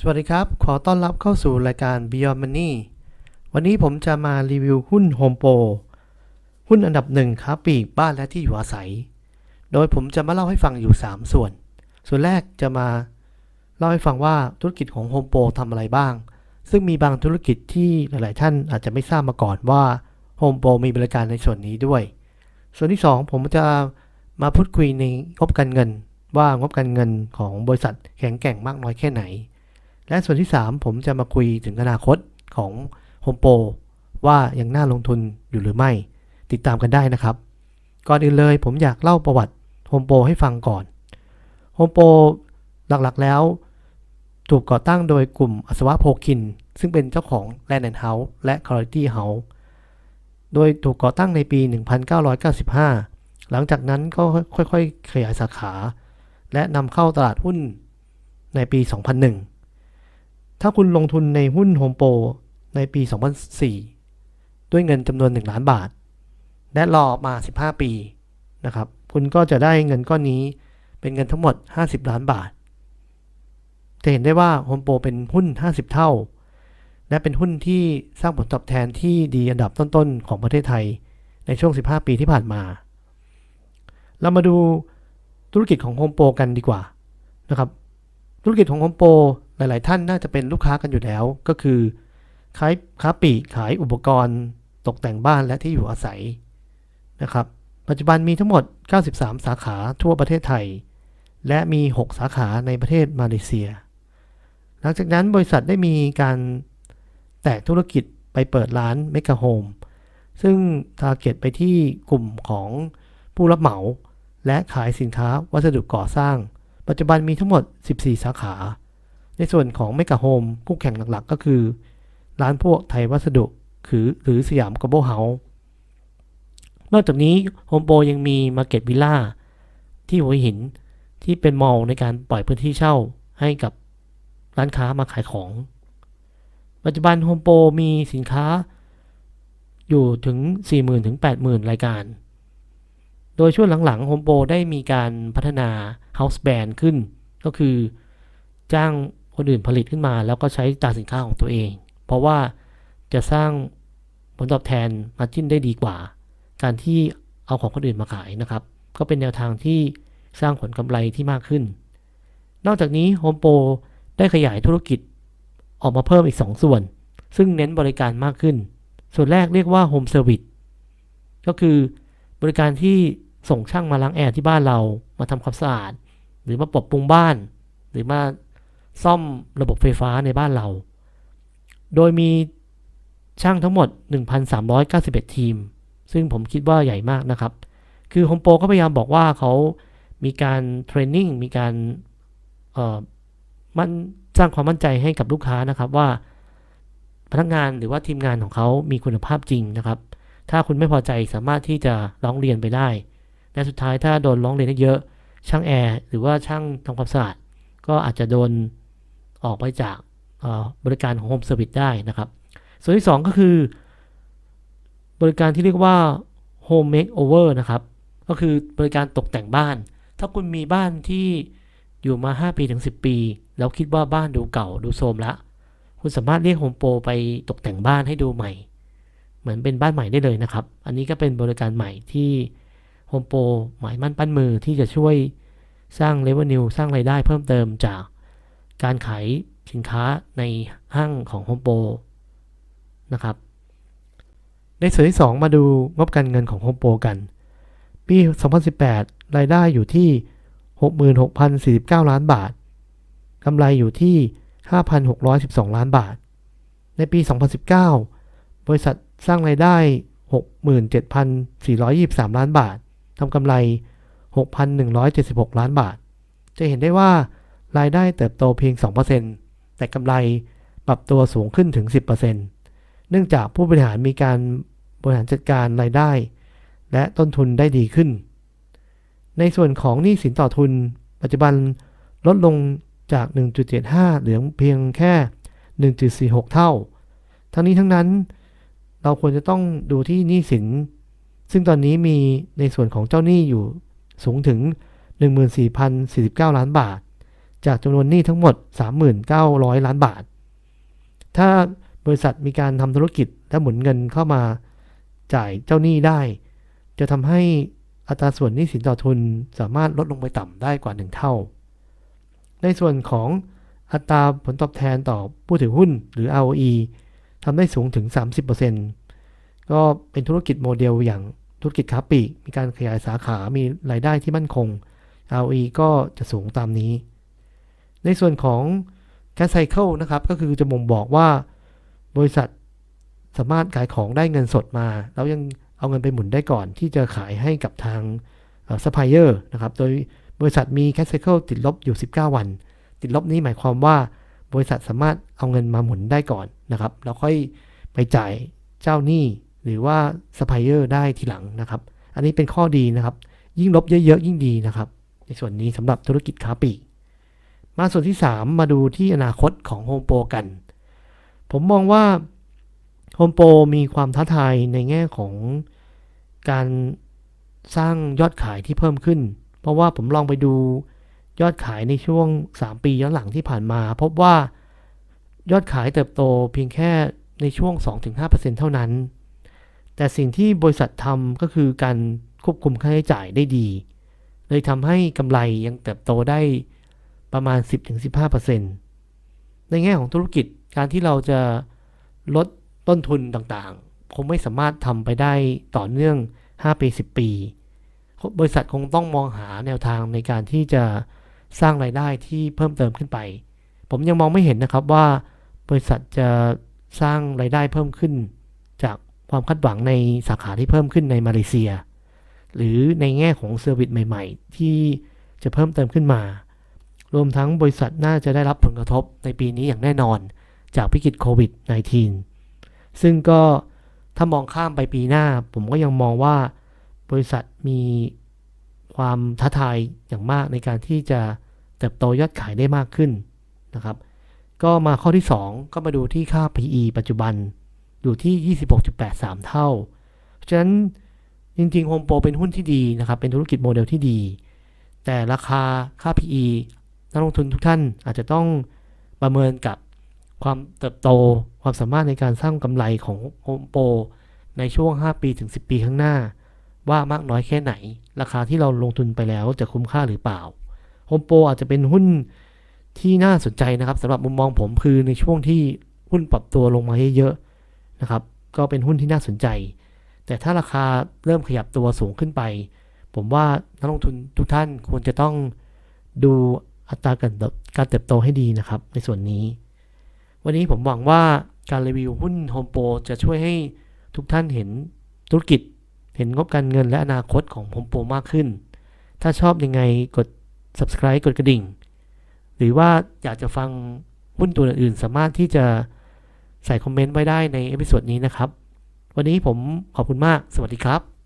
สวัสดีครับ ขอต้อนรับเข้าสู่รายการ Beyond Money วันนี้ผมจะมารีวิวหุ้น Home Pro หุ้นอันดับหนึ่งค้าปลีกบ้านและที่อยู่อาศัย โดยผมจะมาเล่าให้ฟังอยู่ 3 ส่วน ส่วนแรกจะมาเล่าให้ฟังว่าธุรกิจของ Home Pro ทำอะไรบ้าง ซึ่งมีบางธุรกิจที่หลาย ๆ ท่านอาจจะไม่ทราบมาก่อนว่า Home Pro มีบริการในส่วนนี้ด้วย ส่วนที่ 2 ผมจะมาพูดคุยในงบการเงิน ว่างบการเงินของบริษัทแข็งแกร่งมากน้อยแค่ไหน และส่วนที่ 3 ผมจะมาคุยถึงอนาคตของ Home Pro ว่ายังน่าลงทุนอยู่หรือไม่ ติดตามกันได้นะครับ ก่อนอื่นเลยผมอยากเล่าประวัติ Home Pro ให้ฟังก่อน Home Pro หลักๆแล้ว ถูกก่อตั้งโดยกลุ่มอัศวะโพคิน ซึ่งเป็นเจ้าของ Land and House และ Quality House โดยถูกก่อตั้งในปี 1995 หลังจากนั้นก็ค่อยๆขยายสาขา และนำเข้าตลาดหุ้นในปี 2001 ถ้าคุณลงทุนในหุ้น Home Pro ในปี 2004 ด้วยเงินจำนวน 1 ล้านบาท และรอมา 15 ปีนะครับ คุณก็จะได้เงินก้อนนี้เป็นเงินทั้งหมด 50 ล้านบาท จะเห็นได้ว่า Home Pro เป็นหุ้น 50 เท่า และเป็นหุ้นที่สร้างผลตอบแทนที่ดีอันดับต้นๆ ของประเทศไทยในช่วง 15 ปีที่ผ่านมา เรามาดูธุรกิจของ Home Pro กันดีกว่านะครับ ธุรกิจของ Home Pro หลาย ๆ ท่านน่าจะเป็นลูกค้ากันอยู่แล้ว ก็คือขายค้าปลีกขายอุปกรณ์ตกแต่งบ้านและที่อยู่อาศัยนะครับ ปัจจุบันมีทั้งหมด 93 สาขาทั่วประเทศไทย และมี 6 สาขาในประเทศมาเลเซีย หลังจากนั้นบริษัทได้มีการแตกธุรกิจไปเปิดร้านเมกะโฮมซึ่งทาร์เก็ตไปที่กลุ่มของผู้รับเหมา และขายสินค้าวัสดุก่อสร้าง ปัจจุบันมีทั้งหมด 14 สาขา ในส่วนของเมกะโฮมคู่แข่งหลักๆ ก็คือ ร้านพวกไทยวัสดุคือหรือสยามกโบเฮาส์นอกจากนี้โฮมโปรยังมีมาเก็ตวิลล่าที่หัวหินที่เป็นมอลล์ในการปล่อยพื้นที่เช่าให้กับร้านค้ามาขายของ ปัจจุบันโฮมโปรมีสินค้าอยู่ถึง 40,000ถึง80,000 รายการ โดยช่วงหลังๆ Home Pro ได้มีการพัฒนา House Brand ขึ้น ก็คือจ้างคนอื่นผลิตขึ้นมา แล้วก็ใช้ตราสินค้าของตัวเอง เพราะว่าจะสร้างผลตอบแทนมาจิ้นได้ดีกว่า การที่เอาของคนอื่นมาขายนะครับ ก็เป็นแนวทางที่สร้างผลกำไรที่มากขึ้น นอกจากนี้ Home Pro ได้ขยายธุรกิจออกมาเพิ่มอีก 2 ส่วน ซึ่งเน้นบริการมากขึ้น ส่วนแรกเรียกว่า Home Service ก็คือบริการที่ ส่งช่างมาล้างแอร์ที่บ้านเรามาทำความสะอาด หรือมาปรับปรุงบ้าน หรือมาซ่อมระบบไฟฟ้าในบ้านเรา โดยมีช่างทั้งหมด 1,391 ทีม ซึ่งผมคิดว่าใหญ่มากนะครับ คือ Home Pro ก็พยายามบอกว่าเขามีการเทรนนิ่ง มีการมันสร้างความมั่นใจให้กับลูกค้านะครับว่าพนักงานหรือว่าทีมงานของเขามีคุณภาพจริงนะครับ ถ้าคุณไม่พอใจสามารถที่จะร้องเรียนไปได้ และสุดท้ายถ้าโดนร้องเรียนเยอะ ช่างแอร์หรือว่าช่างทำความสะอาดก็อาจจะโดนออกไปจากบริการของ Home Service ได้นะครับ ส่วนที่ 2 ก็คือ บริการที่เรียกว่า Home Makeover นะครับ ก็คือบริการตกแต่งบ้าน ถ้าคุณมีบ้านที่อยู่มา 5 ปีถึง 10 ปี แล้วคิดว่าบ้านดูเก่าดูโทรมละ คุณสามารถเรียก Home Pro ไปตกแต่งบ้านให้ดูใหม่ เหมือนเป็นบ้านใหม่ได้เลยนะครับ อันนี้ก็เป็นบริการใหม่ที่ Home Pro หมายมั่นปั้นมือที่จะช่วยสร้าง Revenue สร้างไรายได้เพิ่มเติมจากการขายสินค้าในห้างของ Home Pro นะครับ ในส่วนที่ 2 มาดูงบการเงินของ Home Pro กัน ปี 2018 รายได้อยู่ที่ 66,049 ล้านบาท กำไรอยู่ที่ 5,612 ล้านบาท ในปี 2019 บริษัทสร้างรายได้ 67,423 ล้านบาท ทำกำไร 6,176 ล้านบาท จะเห็นได้ว่ารายได้เติบโตเพียง 2%แต่กำไรปรับตัวสูงขึ้นถึง 10%เนื่องจากผู้บริหารมีการบริหารจัดการรายได้ และต้นทุนได้ดีขึ้น ในส่วนของหนี้สินต่อทุน ปัจจุบันลดลงจาก 1.75 เหลือเพียงแค่ 1.46 เท่า ทั้งนี้ทั้งนั้น เราควรจะต้องดูที่หนี้สิน ซึ่งตอนนี้มีในส่วนของเจ้าหนี้อยู่สูงถึง 14,049 ล้านบาท จากจำนวนหนี้ทั้งหมด 3,900 ล้านบาท ถ้าบริษัทมีการทำธุรกิจและหมุนเงินเข้ามาจ่ายเจ้าหนี้ได้ จะทำให้อัตราส่วนหนี้สินต่อทุนสามารถลดลงไปต่ำได้กว่า 1 เท่า ในส่วนของอัตราผลตอบแทนต่อผู้ถือหุ้นหรือ ROE ทำได้สูงถึง 30%ก็เป็นธุรกิจโมเดลอย่าง ธุรกิจค้าปลีกมีการขยายสาขา มีรายได้ที่มั่นคง ROE ก็จะสูงตามนี้ ในส่วนของ cash cycle นะครับ ก็คือจะบ่งบอกว่า บริษัทสามารถขายของได้เงินสดมา แล้วยังเอาเงินไปหมุนได้ก่อน ที่จะขายให้กับทางซัพพลายเออร์นะครับ โดยบริษัทมี cash cycle ติดลบอยู่ 19 วัน ติดลบนี้หมายความว่า บริษัทสามารถเอาเงินมาหมุนได้ก่อนนะครับ แล้วค่อยไปจ่ายเจ้าหนี้ หรือว่าซัพพลายเออร์ได้ทีหลังนะครับ อันนี้เป็นข้อดีนะครับ ยิ่งลบเยอะๆยิ่งดีนะครับ ในส่วนนี้สำหรับธุรกิจค้าปลีกมาส่วนที่ 3 มาดูที่อนาคตของ Home Pro กัน ผมมองว่า Home Pro มีความท้าทายในแง่ของการสร้างยอดขายที่เพิ่มขึ้น เพราะว่าผมลองไปดูยอดขายในช่วง 3 ปีย้อนหลังที่ผ่านมา พบว่ายอดขายเติบโตเพียงแค่ในช่วง 2-5%เท่านั้น แต่สิ่งที่บริษัททำก็คือการควบคุมค่าใช้จ่ายได้ดี เลยทำให้กำไรยังเติบโตได้ประมาณ 10-15%ในแง่ของธุรกิจการที่เราจะลดต้นทุนต่างๆ คงไม่สามารถทำไปได้ต่อเนื่อง 5 ปี 10 ปี บริษัทคงต้องมองหาแนวทางในการที่จะสร้างรายได้ที่เพิ่มเติมขึ้นไป ผมยังมองไม่เห็นนะครับว่าบริษัทจะสร้างรายได้เพิ่มขึ้น ความคาดหวังในสาขาที่เพิ่มขึ้นในมาเลเซีย หรือในแง่ของเซอร์วิสใหม่ ๆ ที่จะเพิ่มเติมขึ้นมา รวมทั้งบริษัทน่าจะได้รับผลกระทบในปีนี้อย่างแน่นอนจากวิกฤตโควิด -19 ซึ่งก็ถ้ามองข้ามไปปีหน้า ผมก็ยังมองว่าบริษัทมีความท้าทายอย่างมากในการที่จะเติบโตยอดขายได้มากขึ้นนะครับ ก็มาข้อที่ 2 ก็มาดูที่ค่า PE ปัจจุบัน อยู่ที่ 26.83 เท่า ฉะนั้นจริงๆ Home Pro เป็นหุ้นที่ดีนะครับ เป็นธุรกิจโมเดลที่ดี แต่ราคาค่า PE นักลงทุนทุกท่านอาจจะต้องประเมินกับความเติบโต ความสามารถในการสร้างกำไรของ Home Pro ในช่วง 5 ปีถึง 10 ปีข้างหน้า ว่ามากน้อยแค่ไหน ราคาที่เราลงทุนไปแล้วจะคุ้มค่าหรือเปล่า Home Pro อาจจะเป็นหุ้นที่น่าสนใจนะครับสำหรับมุมมองผมคือในช่วงที่หุ้นปรับตัวลงมาเยอะๆ นะครับ ก็เป็นหุ้นที่น่าสนใจ แต่ถ้าราคาเริ่มขยับตัวสูงขึ้นไป ผมว่านักลงทุนทุกท่านควรจะต้องดูอัตราการเติบการเติบโตให้ดีนะครับ ในส่วนนี้ วันนี้ผมหวังว่าการรีวิวหุ้น Home Pro จะช่วยให้ทุกท่านเห็นธุรกิจ เห็นงบการเงินและอนาคตของ Home Pro มากขึ้น ถ้าชอบยังไงกด subscribe กดกระดิ่ง หรือว่าอยากจะฟังหุ้นตัวอื่นๆ สามารถที่จะ ใส่คอมเมนต์ไว้ได้ในเอพิโซดนี้นะครับ วันนี้ผมขอบคุณมาก สวัสดีครับ